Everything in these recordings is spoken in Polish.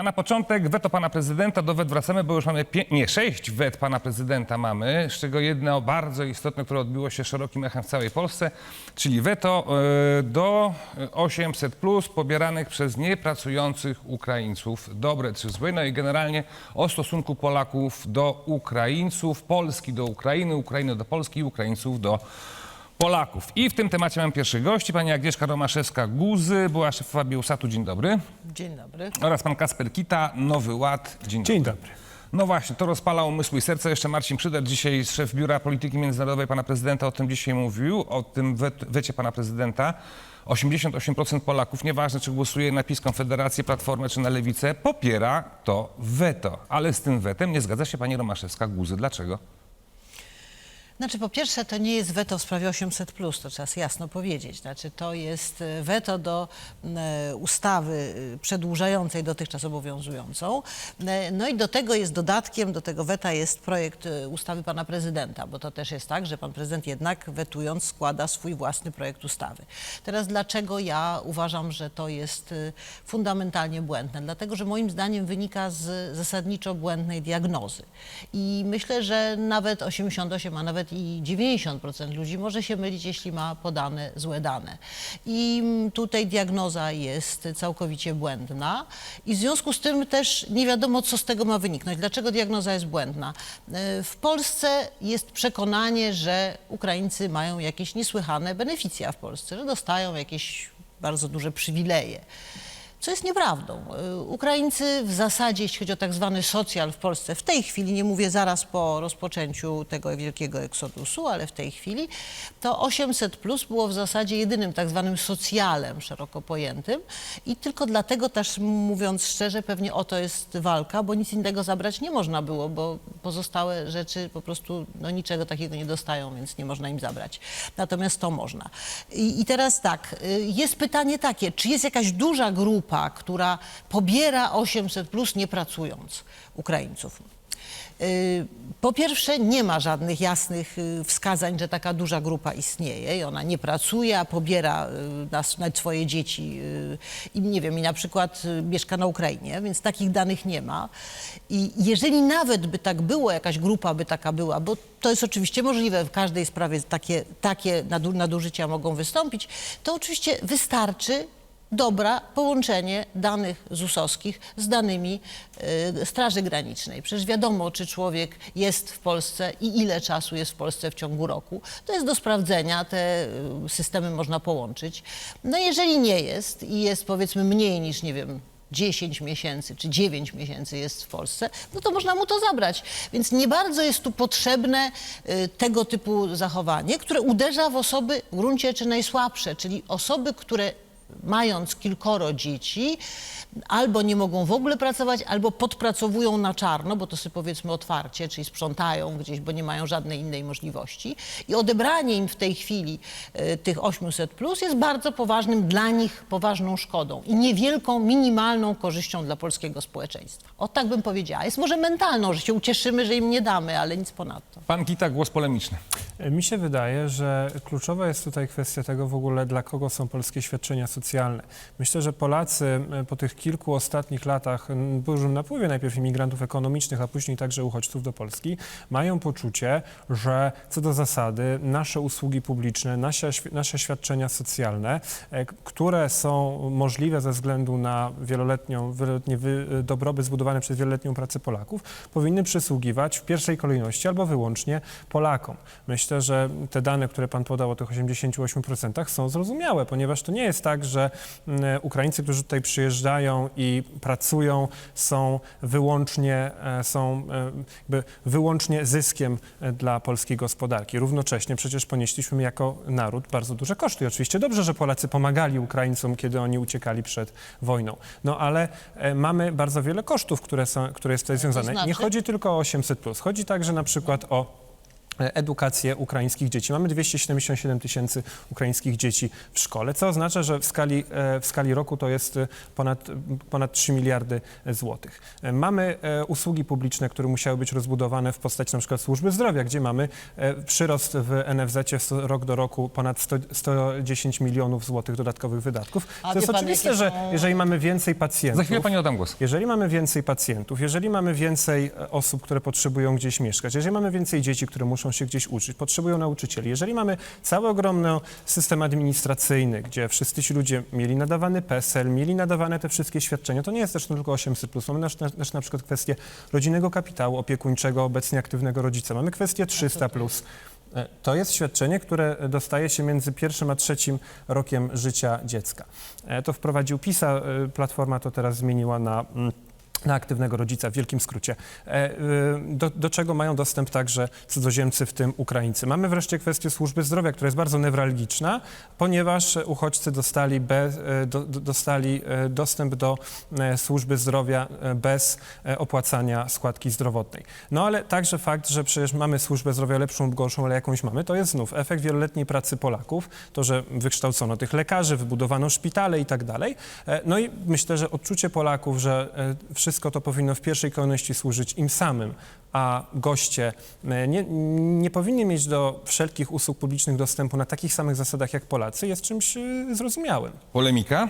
A na początek weto pana prezydenta. Do wet wracamy, bo już mamy nie, sześć wet pana prezydenta mamy, z czego jedno bardzo istotne, które odbiło się szerokim echem w całej Polsce, czyli weto e, do 800 plus pobieranych przez niepracujących Ukraińców. Dobre czy złe? No i generalnie o stosunku Polaków do Ukraińców, Polski do Ukrainy, Ukrainy do Polski i Ukraińców do Polaków. I w tym temacie mam pierwszych gości, pani Agnieszka Romaszewska-Guzy, była szefowa Bielsatu. Dzień dobry Dzień dobry. oraz pan Kasper Kita, Nowy Ład. Dzień, Dzień dobry. dobry. No właśnie, to rozpala umysły i serce. Jeszcze Marcin Przyder, dzisiaj szef Biura Polityki Międzynarodowej pana prezydenta o tym dzisiaj mówił, o tym wecie pana prezydenta. 88% Polaków, nieważne czy głosuje na PiS, Konfederację, Platformę czy na Lewicę, popiera to weto. Ale z tym wetem nie zgadza się pani Romaszewska-Guzy. Dlaczego? Znaczy, po pierwsze, to nie jest weto w sprawie 800, to trzeba jasno powiedzieć. Znaczy, to jest e, weto do e, ustawy e, przedłużającej dotychczas obowiązującą. No i do tego jest dodatkiem, do tego weta jest projekt ustawy pana prezydenta, bo to też jest tak, że pan prezydent jednak wetując składa swój własny projekt ustawy. Teraz dlaczego ja uważam, że to jest fundamentalnie błędne? Dlatego, że moim zdaniem wynika z zasadniczo błędnej diagnozy. I myślę, że nawet 88, a nawet i 90% ludzi może się mylić, jeśli ma podane złe dane. I mm, tutaj diagnoza jest całkowicie błędna i w związku z tym też nie wiadomo, co z tego ma wyniknąć. Dlaczego diagnoza jest błędna? E, W Polsce jest przekonanie, że Ukraińcy mają jakieś niesłychane beneficja w Polsce, że dostają jakieś bardzo duże przywileje. Co jest nieprawdą. Y, Ukraińcy w zasadzie, jeśli chodzi o tak zwany socjal w Polsce, w tej chwili, nie mówię zaraz po rozpoczęciu tego wielkiego eksodusu, ale w tej chwili, to 800 plus było w zasadzie jedynym tak zwanym socjalem szeroko pojętym i tylko dlatego też mówiąc szczerze, pewnie o to jest walka, bo nic innego zabrać nie można było, bo pozostałe rzeczy po prostu no, niczego takiego nie dostają, więc nie można im zabrać. Natomiast to można. I, i teraz tak, y, jest pytanie takie, czy jest jakaś duża grupa, która pobiera 800 plus nie pracując Ukraińców? Y, Po pierwsze, nie ma żadnych jasnych y, wskazań, że taka duża grupa istnieje i ona nie pracuje, a pobiera y, na, na swoje dzieci i nie wiem, i na przykład mieszka na Ukrainie, więc takich danych nie ma. I jeżeli nawet by tak było, jakaś grupa by taka była, bo to jest oczywiście możliwe, w każdej sprawie takie, takie nadu- nadużycia mogą wystąpić, to oczywiście wystarczy dobra połączenie danych ZUS-owskich z danymi y, Straży Granicznej. Przecież wiadomo, czy człowiek jest w Polsce i ile czasu jest w Polsce w ciągu roku. To jest do sprawdzenia, te y, systemy można połączyć. No jeżeli nie jest i jest powiedzmy mniej niż, nie wiem, 10 miesięcy czy 9 miesięcy jest w Polsce, no to można mu to zabrać. Więc nie bardzo jest tu potrzebne y, tego typu zachowanie, które uderza w osoby w gruncie czy najsłabsze, czyli osoby, które mając kilkoro dzieci, albo nie mogą w ogóle pracować, albo podpracowują na czarno, bo to sobie powiedzmy otwarcie, czyli sprzątają gdzieś, bo nie mają żadnej innej możliwości. I odebranie im w tej chwili y, tych 800 plus jest bardzo poważnym dla nich poważną szkodą i niewielką, minimalną korzyścią dla polskiego społeczeństwa. O tak bym powiedziała. Jest może mentalną, że się ucieszymy, że im nie damy, ale nic ponadto. Pan Kita, głos polemiczny. Mi się wydaje, że kluczowa jest tutaj kwestia tego w ogóle, dla kogo są polskie świadczenia socjalne. Myślę, że Polacy e, po tych kilku ostatnich latach dużym napływie najpierw imigrantów ekonomicznych, a później także uchodźców do Polski, mają poczucie, że co do zasady nasze usługi publiczne, nasze, nasze świadczenia socjalne, e, które są możliwe ze względu na wieloletnią, wieloletni wy, dobrobyt zbudowany przez wieloletnią pracę Polaków, powinny przysługiwać w pierwszej kolejności albo wyłącznie Polakom. Myślę, że te dane, które Pan podał o tych 88% są zrozumiałe, ponieważ to nie jest tak, że mm, Ukraińcy, którzy tutaj przyjeżdżają i pracują, są wyłącznie, e, są e, jakby wyłącznie zyskiem e, dla polskiej gospodarki. Równocześnie przecież ponieśliśmy jako naród bardzo duże koszty. I oczywiście dobrze, że Polacy pomagali Ukraińcom, kiedy oni uciekali przed wojną. No ale e, mamy bardzo wiele kosztów, które, są, które jest tutaj związane. Nie znaczy? chodzi tylko o 800+, chodzi także na przykład o e, edukację ukraińskich dzieci. Mamy 277 tysięcy ukraińskich dzieci w szkole, co oznacza, że w skali, e, w skali roku to jest e, ponad, ponad 3 miliardy złotych. E, Mamy usługi publiczne, które musiały być rozbudowane w postaci na przykład służby zdrowia, gdzie mamy przyrost w NFZ rok do roku ponad 100, 110 milionów złotych dodatkowych wydatków. To jest oczywiste, że jeżeli mamy więcej pacjentów... Za chwilę pani oddam głos. Jeżeli mamy więcej pacjentów, jeżeli mamy więcej osób, które potrzebują gdzieś mieszkać, jeżeli mamy więcej dzieci, które muszą się gdzieś uczyć, potrzebują nauczycieli, jeżeli mamy cały ogromny system administracyjny, gdzie wszyscy ci ludzie mieli nadawany PESEL, mieli nadawane te wszystkie świadczenia, to nie jest też tylko 800+. Mamy też, na przykład kwestię rodzinnego kapitału opiekuńczego, obecnie aktywnego rodzica. Mamy kwestię 300+. E, To jest świadczenie, które dostaje się między pierwszym a trzecim rokiem życia dziecka. E, To wprowadził PiSA, e, Platforma to teraz zmieniła na, mm, na aktywnego rodzica, w wielkim skrócie. E, y, Do, do czego mają dostęp także cudzoziemcy, w tym Ukraińcy. Mamy wreszcie kwestię służby zdrowia, która jest bardzo newralgiczna, ponieważ uchodźcy dostali, e, do, do- dostali e, dostęp do e, służby zdrowia e, bez e, opłacania składki zdrowotnej. No ale także fakt, że przecież mamy służbę zdrowia lepszą lub gorszą, ale jakąś mamy, to jest znów efekt wieloletniej pracy Polaków, to, że wykształcono tych lekarzy, wybudowano szpitale i tak dalej. E, No i myślę, że odczucie Polaków, że e, wszystko to powinno w pierwszej kolejności służyć im samym, a goście e, nie, nie powinni mieć do wszelkich usług publicznych dostępu na takich samych zasadach jak Polacy, jest czymś e, zrozumiałym. Polemika?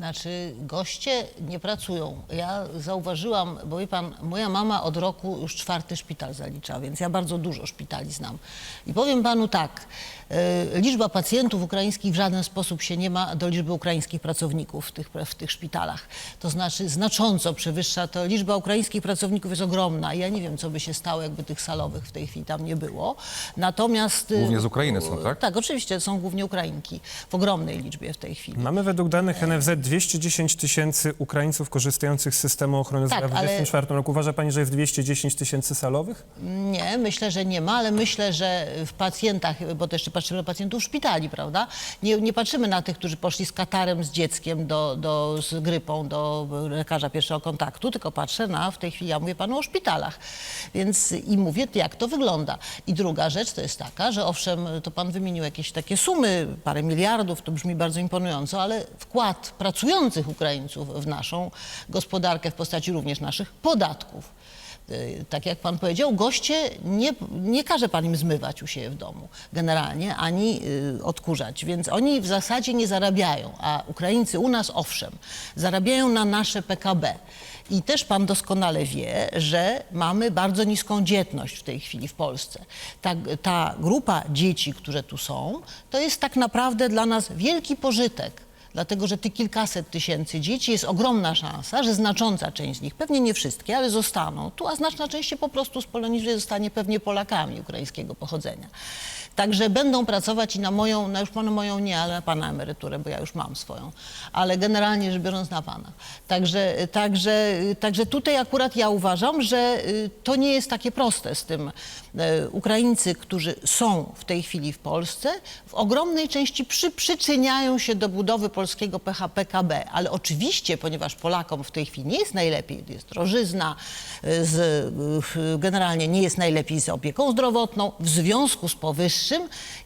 Znaczy, goście nie pracują. Ja zauważyłam, bo wie pan, moja mama od roku już czwarty szpital zalicza, więc ja bardzo dużo szpitali znam. I powiem panu tak, e, liczba pacjentów ukraińskich w żaden sposób się nie ma do liczby ukraińskich pracowników w tych, w tych szpitalach. To znaczy znacząco przewyższa to, liczba ukraińskich pracowników jest ogromna. Ja nie wiem, co by się stało, jakby tych salowych w tej chwili tam nie było. Natomiast... e, Głównie z Ukrainy są, tak? Tak, oczywiście, są głównie Ukrainki w ogromnej liczbie w tej chwili. Mamy według danych NFZ 210 tysięcy Ukraińców korzystających z systemu ochrony Tak, zdrowia w ale- 2024 roku. Uważa pani, że jest 210 tysięcy salowych? Nie, myślę, że nie ma, ale myślę, że w pacjentach, bo jeszcze patrzymy na pacjentów szpitali, prawda? Nie, nie patrzymy na tych, którzy poszli z katarem, z dzieckiem, do, do, z grypą do lekarza pierwszego kontaktu, tylko patrzę na, w tej chwili ja mówię panu o szpitalach. Więc i mówię, jak to wygląda. I druga rzecz to jest taka, że owszem, to pan wymienił jakieś takie sumy, parę miliardów, to brzmi bardzo imponująco, ale wkład pracujących Ukraińców w naszą gospodarkę w postaci również naszych podatków Y, tak jak pan powiedział, goście nie, nie każe pan im zmywać u siebie w domu generalnie, ani y, odkurzać, więc oni w zasadzie nie zarabiają, a Ukraińcy u nas owszem, zarabiają na nasze PKB. I też pan doskonale wie, że mamy bardzo niską dzietność w tej chwili w Polsce. Ta, ta grupa dzieci, które tu są, to jest tak naprawdę dla nas wielki pożytek. Dlatego, że tych kilkaset tysięcy dzieci jest ogromna szansa, że znacząca część z nich, pewnie nie wszystkie, ale zostaną tu, a znaczna część się po prostu spolonizuje, zostanie pewnie Polakami ukraińskiego pochodzenia. Także będą pracować i na moją, na już na moją nie, ale na pana emeryturę, bo ja już mam swoją, ale generalnie rzecz biorąc na pana. Także, także, także tutaj akurat ja uważam, że y, to nie jest takie proste z tym. E, Ukraińcy, którzy są w tej chwili w Polsce, w ogromnej części przy, przyczyniają się do budowy polskiego PH PKB, ale oczywiście, ponieważ Polakom w tej chwili nie jest najlepiej, jest drożyzna, y, z, generalnie nie jest najlepiej z opieką zdrowotną, w związku z powyższym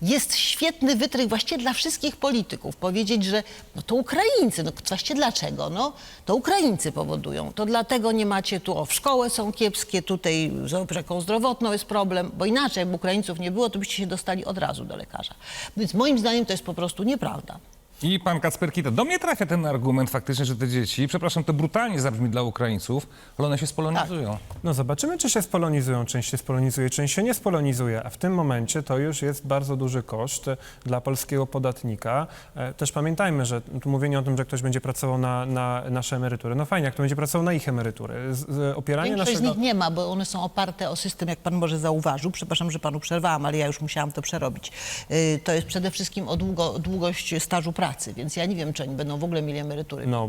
jest świetny wytrych właściwie dla wszystkich polityków. Powiedzieć, że no to Ukraińcy, no właściwie dlaczego? No to Ukraińcy powodują. To dlatego nie macie tu, o w szkołę są kiepskie, tutaj z opieką zdrowotną jest problem, bo inaczej jakby Ukraińców nie było, to byście się dostali od razu do lekarza. Więc moim zdaniem to jest po prostu nieprawda. I pan Kacper Kita. Do mnie trafia ten argument faktycznie, że te dzieci, przepraszam, to brutalnie zabrzmi dla Ukraińców, ale one się spolonizują. No zobaczymy, czy się spolonizują. Część się spolonizuje, część się nie spolonizuje, a w tym momencie to już jest bardzo duży koszt e, dla polskiego podatnika. E, Też pamiętajmy, że tu mówienie o tym, że ktoś będzie pracował na, na nasze emerytury, no fajnie, jak to będzie pracował na ich emerytury. Z, z, opieranie Większość naszego... z nich nie ma, bo one są oparte o system, jak pan może zauważył. Przepraszam, że panu przerwałam, ale ja już musiałam to przerobić. Yy, To jest przede wszystkim o długo, długość stażu pracy. Pracy, więc ja nie wiem, czy oni będą w ogóle mieli emerytury. No,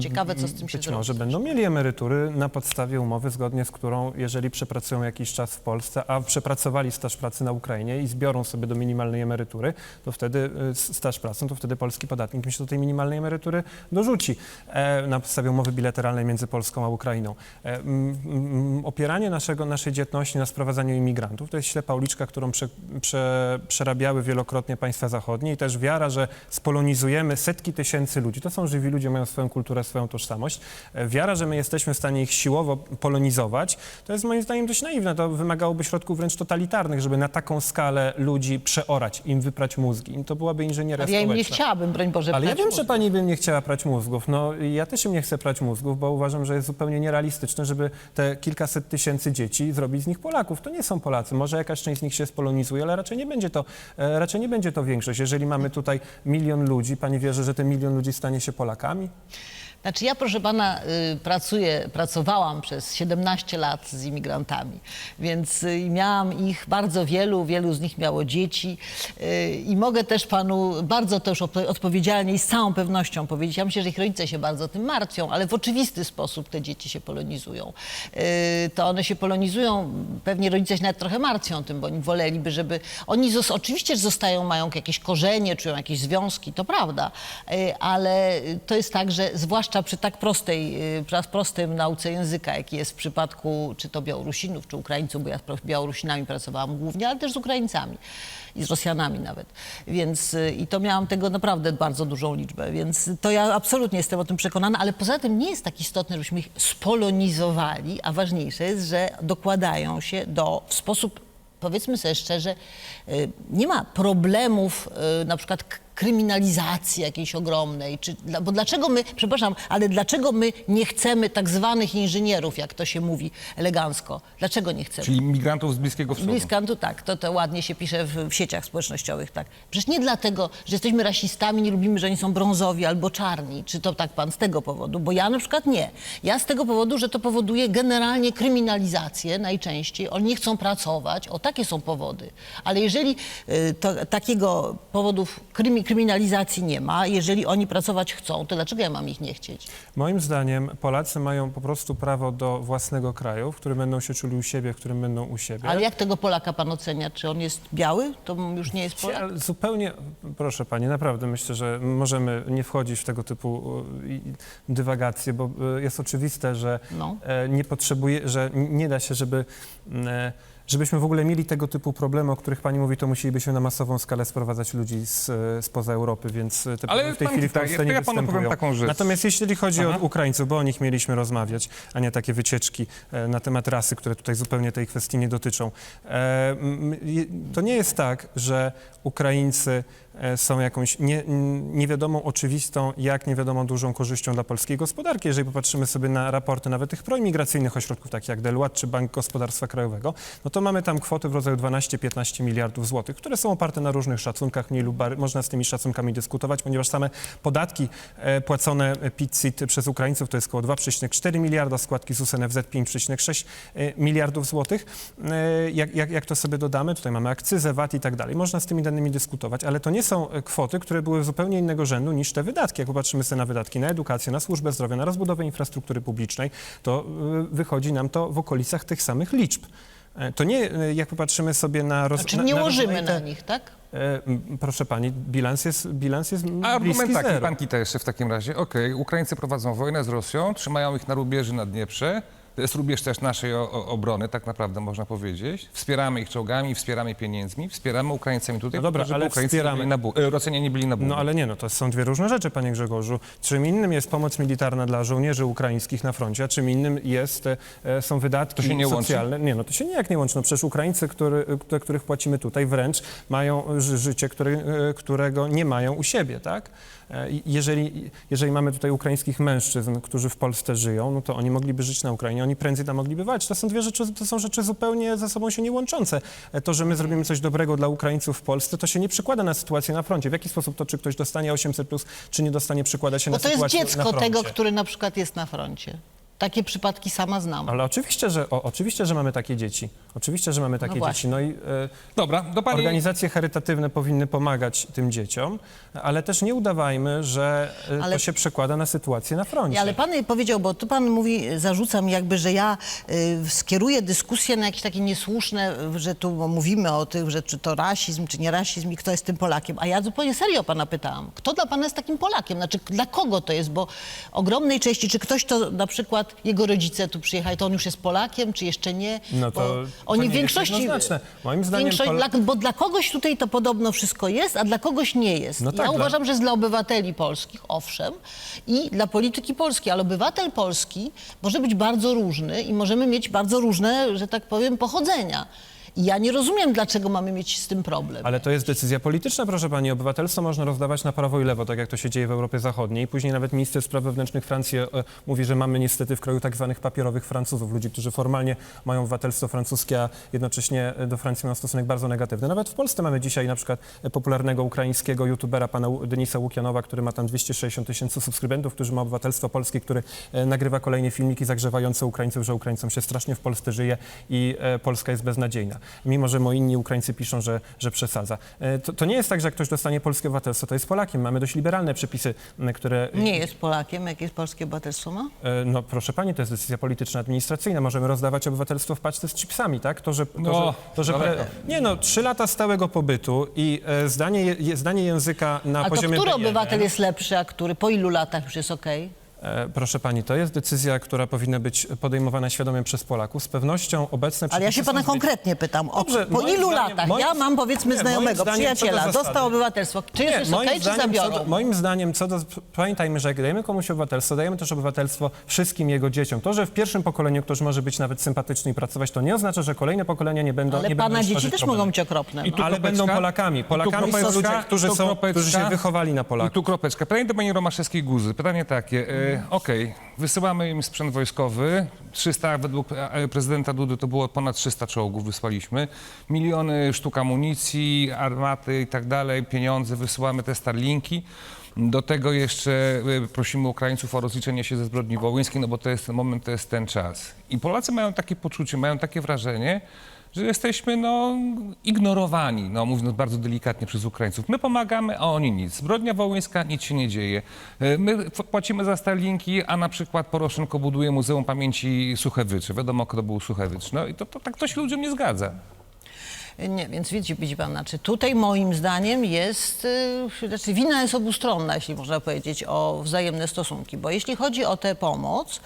Ciekawe, co z tym się Być zrobi. może będą mieli emerytury na podstawie umowy, zgodnie z którą, jeżeli przepracują jakiś czas w Polsce, a przepracowali staż pracy na Ukrainie i zbiorą sobie do minimalnej emerytury, to wtedy y, staż pracą, to wtedy polski podatnik mi się do tej minimalnej emerytury dorzuci e, na podstawie umowy bilateralnej między Polską a Ukrainą. E, m, m, opieranie naszego, naszej dzietności na sprowadzaniu imigrantów to jest ślepa uliczka, którą prze, prze, przerabiały wielokrotnie państwa zachodnie i też wiara, że setki tysięcy ludzi. To są żywi ludzie, mają swoją kulturę, swoją tożsamość. E, Wiara, że my jesteśmy w stanie ich siłowo polonizować, to jest moim zdaniem dość naiwne. To wymagałoby środków wręcz totalitarnych, żeby na taką skalę ludzi przeorać, im wyprać mózgi. To byłaby inżynieria Ale ja im nie społeczna. chciałabym, broń Boże, Ale ja prać wiem, że pani by nie chciała prać mózgów. No ja też im nie chcę prać mózgów, bo uważam, że jest zupełnie nierealistyczne, żeby te kilkaset tysięcy dzieci zrobić z nich Polaków. To nie są Polacy. Może jakaś część z nich się spolonizuje, ale raczej nie będzie to, e, raczej nie będzie to większość. Jeżeli mamy tutaj milion ludzi, pani wierzy, że ten milion ludzi stanie się Polakami? Znaczy ja, proszę pana, y, pracuję, pracowałam przez 17 lat z imigrantami, więc y, miałam ich bardzo wielu, wielu z nich miało dzieci y, i mogę też panu bardzo też odpowiedzialnie i z całą pewnością powiedzieć, ja myślę, że ich rodzice się bardzo tym martwią, ale w oczywisty sposób te dzieci się polonizują. To one się polonizują, pewnie rodzice się nawet trochę martwią tym, bo oni woleliby, żeby... Oni oczywiście zostają, mają jakieś korzenie, czują jakieś związki, to prawda, ale to jest tak, że zwłaszcza przy tak prostej, y, przy tak prostym nauce języka, jaki jest w przypadku czy to Białorusinów, czy Ukraińców, bo ja z Białorusinami pracowałam głównie, ale też z Ukraińcami i z Rosjanami nawet. Więc y, i to miałam tego naprawdę bardzo dużą liczbę, więc to ja absolutnie jestem o tym przekonana, ale poza tym nie jest tak istotne, żebyśmy ich spolonizowali, a ważniejsze jest, że dokładają się do w sposób powiedzmy sobie szczerze, y, nie ma problemów na przykład kryminalizacji jakiejś ogromnej, czy, bo dlaczego my, przepraszam, ale dlaczego my nie chcemy tak zwanych inżynierów, jak to się mówi elegancko? Dlaczego nie chcemy? Czyli migrantów z Bliskiego Wschodu. Bliskantu tak, to, to ładnie się pisze w, w sieciach społecznościowych, tak. Przecież nie dlatego, że jesteśmy rasistami, nie lubimy, że oni są brązowi albo czarni, czy to tak pan z tego powodu, bo ja na przykład nie. Ja z tego powodu, że to powoduje generalnie kryminalizację najczęściej, oni nie chcą pracować, o takie są powody. Ale jeżeli y, to, takiego powodów krymi, kryminalizacji nie ma, jeżeli oni pracować chcą, to dlaczego ja mam ich nie chcieć? Moim zdaniem Polacy mają po prostu prawo do własnego kraju, w którym będą się czuli u siebie, w którym będą u siebie. Ale jak tego Polaka pan ocenia? Czy on jest biały? To już nie jest Polak? Ale Zupełnie, proszę pani, naprawdę myślę, że możemy nie wchodzić w tego typu i- dywagacje, bo e, jest oczywiste, że No. e, nie potrzebuje, że nie da się, żeby, e, żebyśmy w ogóle mieli tego typu problemy, o których pani mówi, to musielibyśmy na masową skalę sprowadzać ludzi z, e, spoza Europy, więc e, te Ale problemy w tej pan chwili w tak, Polsce to nie ja panu powiem występują. taką rzecz. Natomiast jeśli chodzi o Ukraińców, bo o nich mieliśmy rozmawiać, a nie takie wycieczki e, na temat rasy, które tutaj zupełnie tej kwestii nie dotyczą. E, m, je- To nie jest tak, że Ukraińcy są jakąś nie, niewiadomą oczywistą, jak niewiadomą dużą korzyścią dla polskiej gospodarki. Jeżeli popatrzymy sobie na raporty nawet tych proimigracyjnych ośrodków, takich jak Deloitte czy Bank Gospodarstwa Krajowego, no to mamy tam kwoty w rodzaju 12-15 miliardów złotych, które są oparte na różnych szacunkach, mniej lub bardziej. Można z tymi szacunkami dyskutować, ponieważ same podatki e, płacone PIT-CIT przez Ukraińców to jest około 2,4 miliarda, składki ZUS NFZ 5,6 e, miliardów złotych. E, Jak, jak, jak to sobie dodamy? Tutaj mamy akcyzę, VAT i tak dalej. Można z tymi danymi dyskutować, ale to nie są e, kwoty, które były zupełnie innego rzędu niż te wydatki. Jak popatrzymy sobie na wydatki na edukację, na służbę zdrowia, na rozbudowę infrastruktury publicznej, to e, wychodzi nam to w okolicach tych samych liczb. E, To nie, jak popatrzymy sobie na... Roz, Znaczy na, nie na łożymy rozmaite- na nich, tak? Proszę pani, bilans jest, bilans jest A argument taki, zero. pan Kita jeszcze w takim razie. Okej, Ukraińcy prowadzą wojnę z Rosją, trzymają ich na rubieży na Dnieprze. To jest rubież też naszej o, o, obrony, tak naprawdę można powiedzieć. Wspieramy ich czołgami, wspieramy pieniędzmi, wspieramy Ukraińcami tutaj, No dobra, żeby ale Ukraińcy wspieramy. Nie byli na bu- e, Rosjanie nie byli na. No ale nie, no to są dwie różne rzeczy, panie Grzegorzu. Czym innym jest pomoc militarna dla żołnierzy ukraińskich na froncie, a czym innym jest, e, są wydatki To się nie łączy? socjalne. Nie, no to się nijak nie łączy. No przecież Ukraińcy, który, do których płacimy tutaj, wręcz mają ży- życie, które, e, którego nie mają u siebie, tak? Jeżeli, jeżeli mamy tutaj ukraińskich mężczyzn, którzy w Polsce żyją, no to oni mogliby żyć na Ukrainie, oni prędzej tam mogliby walczyć. To są dwie rzeczy, to są rzeczy zupełnie ze sobą się nie łączące. E, To, że my zrobimy coś dobrego dla Ukraińców w Polsce, to się nie przekłada na sytuację na froncie. W jaki sposób to, czy ktoś dostanie 800+, plus, czy nie dostanie, przekłada się Bo na to jest sytuację na dziecko froncie? tego, który na przykład jest na froncie. Takie przypadki sama znam. Ale oczywiście, że, o, oczywiście, że mamy takie dzieci. Oczywiście, że mamy takie właśnie. dzieci. No i e, Dobra, do pani... organizacje charytatywne powinny pomagać tym dzieciom, ale też nie udawajmy, że e, Ale- to się przekłada na sytuację na froncie. Ale pan powiedział, bo tu pan mówi, zarzuca mi jakby, że ja y, skieruję dyskusję na jakieś takie niesłuszne, że tu mówimy o tym, że czy to rasizm, czy nie rasizm i kto jest tym Polakiem. A ja zupełnie serio pana pytałam, kto dla pana jest takim Polakiem? Znaczy, dla kogo to jest? Bo ogromnej części, czy ktoś to na przykład, jego rodzice tu przyjechali, to on już jest Polakiem, czy jeszcze nie? No to- Bo to oni nie w jest większości... jednoznaczne. Moim zdaniem większość, Pol- dla, bo dla kogoś tutaj to podobno wszystko jest, a dla kogoś nie jest. No ja tak, dla- uważam, że jest dla obywateli polskich, owszem, i dla polityki polskiej, ale obywatel polski może być bardzo różny i możemy mieć bardzo różne, że tak powiem, pochodzenia. I ja nie rozumiem, dlaczego mamy mieć z tym problem. Ale to jest decyzja polityczna, proszę pani. Obywatelstwo można rozdawać na prawo i lewo, tak jak to się dzieje w Europie Zachodniej. Później nawet minister spraw wewnętrznych Francji e, mówi, że mamy niestety w kraju tak zwanych papierowych Francuzów, ludzi, którzy formalnie mają obywatelstwo francuskie, a jednocześnie e, do Francji mają stosunek bardzo negatywny. Nawet w Polsce mamy dzisiaj na przykład e, popularnego ukraińskiego youtubera, pana Denisa Łukianowa, który ma tam 260 tysięcy subskrybentów, który ma obywatelstwo polskie, który e, nagrywa kolejne filmiki zagrzewające Ukraińców, że Ukraińcom się strasznie w Polsce żyje i e, Polska jest beznadziejna. Mimo, że moi inni Ukraińcy piszą, że, że przesadza. E, To, to nie jest tak, że jak ktoś dostanie polskie obywatelstwo, to jest Polakiem. Mamy dość liberalne przepisy, które... Nie jest Polakiem, jakie polskie obywatelstwo ma? E, No proszę pani, to jest decyzja polityczna, administracyjna. Możemy rozdawać obywatelstwo w paczce z chipsami, tak? To, że... To, No, że, to, że pre... Nie no, trzy lata stałego pobytu i e, zdanie, je, zdanie języka na A poziomie... który B1. obywatel jest lepszy, a który po ilu latach już jest okej? E, Proszę pani, to jest decyzja, która powinna być podejmowana świadomie przez Polaków. Z pewnością obecne Ale ja się pana konkretnie pytam, o, Dobrze, po moim ilu zdaniem- latach? moim- Ja mam powiedzmy Nie, moim znajomego, zdaniem co do przyjaciela, zasady. dostał obywatelstwo. Czy jest już moim okej, czy zdaniem, zabiorą? co do, moim zdaniem, co do, pamiętajmy, że jak dajemy komuś obywatelstwo, dajemy też obywatelstwo wszystkim jego dzieciom. To, że w pierwszym pokoleniu ktoś może być nawet sympatyczny i pracować, to nie oznacza, że kolejne pokolenia nie będą Ale nie pana będą dzieci też mogą być okropne. I No. tu Ale kropeczka, będą Polakami. i tu Polakami są kropeczka, ludzie, którzy tu są- kropeczka. którzy się wychowali na. I tu kropeczka. Pytanie do pani Romaszewskiej-Guzy. Pytanie takie. E, Okej, wysyłamy im sprzęt wojskowy. 300, według e, prezydenta Dudy to było ponad 300 czołgów wysłaliśmy. Miliony sztuk amunicji, armaty i tak dalej, pieniądze, wysyłamy te Starlinki. Do tego jeszcze e, prosimy Ukraińców o rozliczenie się ze zbrodni wołyńskiej, no bo to jest ten moment, to jest ten czas. I Polacy mają takie poczucie, mają takie wrażenie, że jesteśmy no, ignorowani, no, mówiąc bardzo delikatnie przez Ukraińców. My pomagamy, a oni nic. Zbrodnia wołyńska, nic się nie dzieje. E, My płacimy za Starlinki, a na przykład Poroszenko buduje Muzeum Pamięci Suchewyczy. Wiadomo, kto był Suchewicz. No i to, to tak to się ludziom nie zgadza. Nie, więc widzi, widzi pan, znaczy tutaj moim zdaniem jest, y, znaczy wina jest obustronna, jeśli można powiedzieć, o wzajemne stosunki, bo jeśli chodzi o tę pomoc,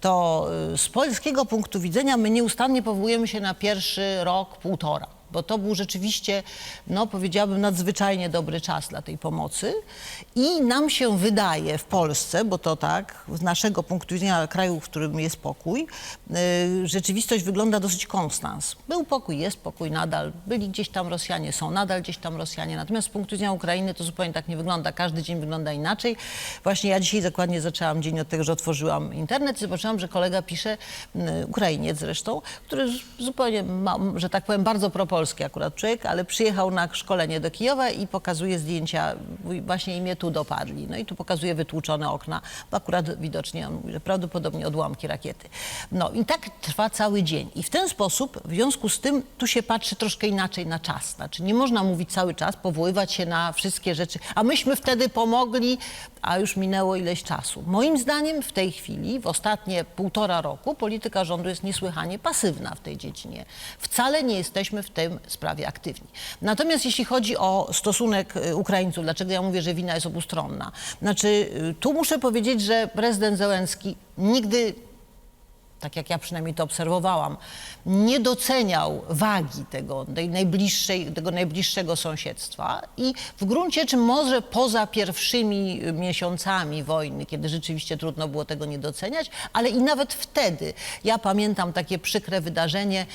to y, z polskiego punktu widzenia my nieustannie powołujemy się na pierwszy rok, półtora. Bo to był rzeczywiście, no powiedziałabym, nadzwyczajnie dobry czas dla tej pomocy. I nam się wydaje w Polsce, bo to tak, z naszego punktu widzenia kraju, w którym jest pokój, y, rzeczywistość wygląda dosyć konstans. Był pokój, jest pokój nadal, byli gdzieś tam Rosjanie, są nadal gdzieś tam Rosjanie. Natomiast z punktu widzenia Ukrainy to zupełnie tak nie wygląda. Każdy dzień wygląda inaczej. Właśnie ja dzisiaj dokładnie zaczęłam dzień od tego, że otworzyłam internet i zobaczyłam, że kolega pisze, y, Ukrainiec zresztą, który zupełnie, ma, że tak powiem, bardzo propolski akurat człowiek, ale przyjechał na szkolenie do Kijowa i pokazuje zdjęcia, właśnie imię tu dopadli. No i tu pokazuje wytłuczone okna, bo akurat widocznie on mówi, że prawdopodobnie odłamki rakiety. No i tak trwa cały dzień. I w ten sposób, w związku z tym, tu się patrzy troszkę inaczej na czas. Znaczy nie można mówić cały czas, powoływać się na wszystkie rzeczy, a myśmy wtedy pomogli, a już minęło ileś czasu. Moim zdaniem w tej chwili, w ostatnie półtora roku, polityka rządu jest niesłychanie pasywna w tej dziedzinie. Wcale nie jesteśmy w sprawie aktywni. Natomiast jeśli chodzi o stosunek y, Ukraińców, dlaczego ja mówię, że wina jest obustronna? Znaczy, y, tu muszę powiedzieć, że prezydent Zełenski nigdy tak jak ja przynajmniej to obserwowałam, nie doceniał wagi tego, tej najbliższej, tego najbliższego sąsiedztwa i w gruncie rzeczy może poza pierwszymi miesiącami wojny, kiedy rzeczywiście trudno było tego nie doceniać, ale i nawet wtedy, ja pamiętam takie przykre wydarzenie,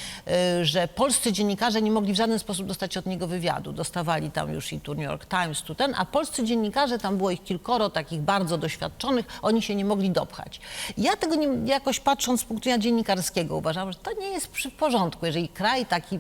y, że polscy dziennikarze nie mogli w żaden sposób dostać od niego wywiadu. Dostawali tam już i tu New York Times, tu ten, a polscy dziennikarze, tam było ich kilkoro takich bardzo doświadczonych, oni się nie mogli dopchać. Ja tego nie, jakoś patrząc z punktu widzenia dziennikarskiego uważam, że to nie jest przy w porządku, jeżeli kraj taki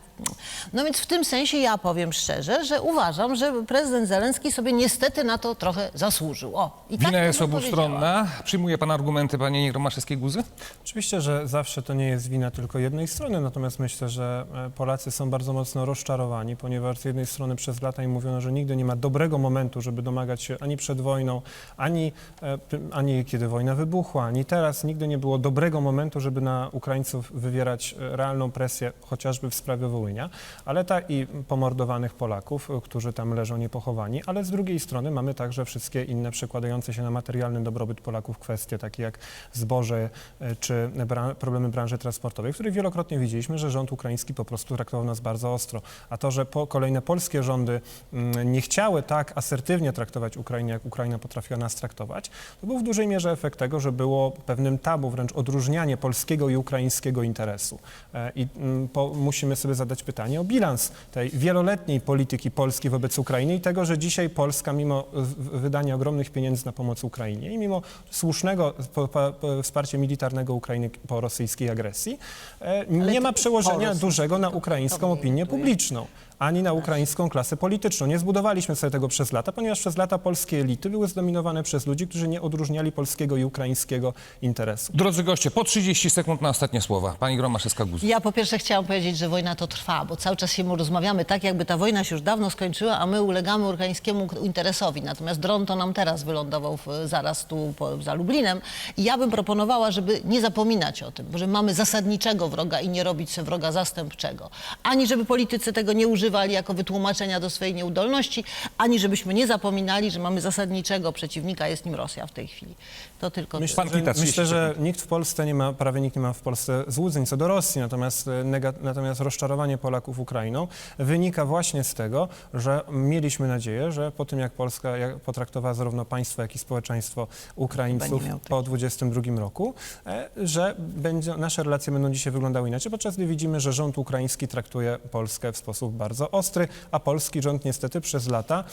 No więc w tym sensie ja powiem szczerze, że uważam, że prezydent Zelenski sobie niestety na to trochę zasłużył. O, i tak Wina to jest obustronna. Przyjmuje pan argumenty pani Romaszewskiej-Guzy? Oczywiście, że zawsze to nie jest wina tylko jednej strony, natomiast myślę, że e, Polacy są bardzo mocno rozczarowani, ponieważ z jednej strony przez lata im mówiono, że nigdy nie ma dobrego momentu, żeby domagać się ani przed wojną, ani, e, ani kiedy wojna wybuchła, ani teraz. Nigdy nie było dobrego momentu, żeby na Ukraińców wywierać e, realną presję, chociażby w sprawie Wołynia, ale ta i pomordowanych Polaków, e, którzy tam leżą niepochowani, ale z drugiej strony mamy także wszystkie inne przekładające się na materialny dobrobyt Polaków kwestie, takie jak zboże e, czy problemy branży transportowej, w których wielokrotnie widzieliśmy, że rząd ukraiński po prostu traktował nas bardzo ostro. A to, że po kolejne polskie rządy mm, nie chciały tak asertywnie traktować Ukrainy, jak Ukraina potrafiła nas traktować, to był w dużej mierze efekt tego, że było pewnym tabu, wręcz odróżnianie polskiego i ukraińskiego interesu. E, I mm, po, musimy sobie zadać pytanie o bilans tej wieloletniej polityki Polski wobec Ukrainy i tego, że dzisiaj Polska, mimo wydania ogromnych pieniędzy na pomoc Ukrainie i mimo słusznego po, po, wsparcia militarnego Ukrainy po rosyjskiej agresji, e, nie ma przełożenia dużego na ukraińską opinię publiczną ani na ukraińską klasę polityczną. Nie zbudowaliśmy sobie tego przez lata, ponieważ przez lata polskie elity były zdominowane przez ludzi, którzy nie odróżniali polskiego i ukraińskiego interesu. Drodzy goście, po 30 sekund na ostatnie słowa. Pani Romaszewska-Guzy. Ja po pierwsze chciałam powiedzieć, że wojna to trwa, bo cały czas się mu rozmawiamy tak, jakby ta wojna się już dawno skończyła, a my ulegamy ukraińskiemu interesowi. Natomiast dron to nam teraz wylądował w, zaraz tu po, za Lublinem. I ja bym proponowała, żeby nie zapominać o tym, bo że mamy zasadniczego wroga i nie robić sobie wroga zastępczego. Ani żeby politycy tego nie używali jako wytłumaczenia do swojej nieudolności, ani żebyśmy nie zapominali, że mamy zasadniczego przeciwnika, jest nim Rosja w tej chwili. To tylko Myślę, Pan że, Kita, 30 myślę, że nikt w Polsce nie ma, prawie nikt nie ma w Polsce złudzeń co do Rosji, natomiast, e, nega, natomiast rozczarowanie Polaków Ukrainą wynika właśnie z tego, że mieliśmy nadzieję, że po tym jak Polska jak potraktowała zarówno państwo, jak i społeczeństwo Ukraińców po 22 roku, e, że będzie, nasze relacje będą dzisiaj wyglądały inaczej, podczas gdy widzimy, że rząd ukraiński traktuje Polskę w sposób bardzo ostry, a polski rząd niestety przez lata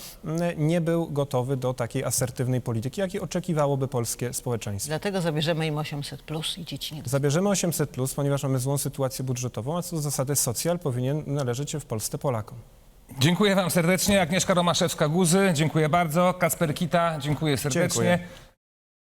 nie był gotowy do takiej asertywnej polityki, jakiej oczekiwałoby polskie społeczeństwo. Dlatego zabierzemy im 800 plus i dzieci nie Zabierzemy 800, ponieważ mamy złą sytuację budżetową, a co do zasady socjal powinien należeć się w Polsce Polakom. Dziękuję wam serdecznie. Agnieszka Romaszewska-Guzy, dziękuję bardzo. Kasper Kita, dziękuję serdecznie. Dziękuję.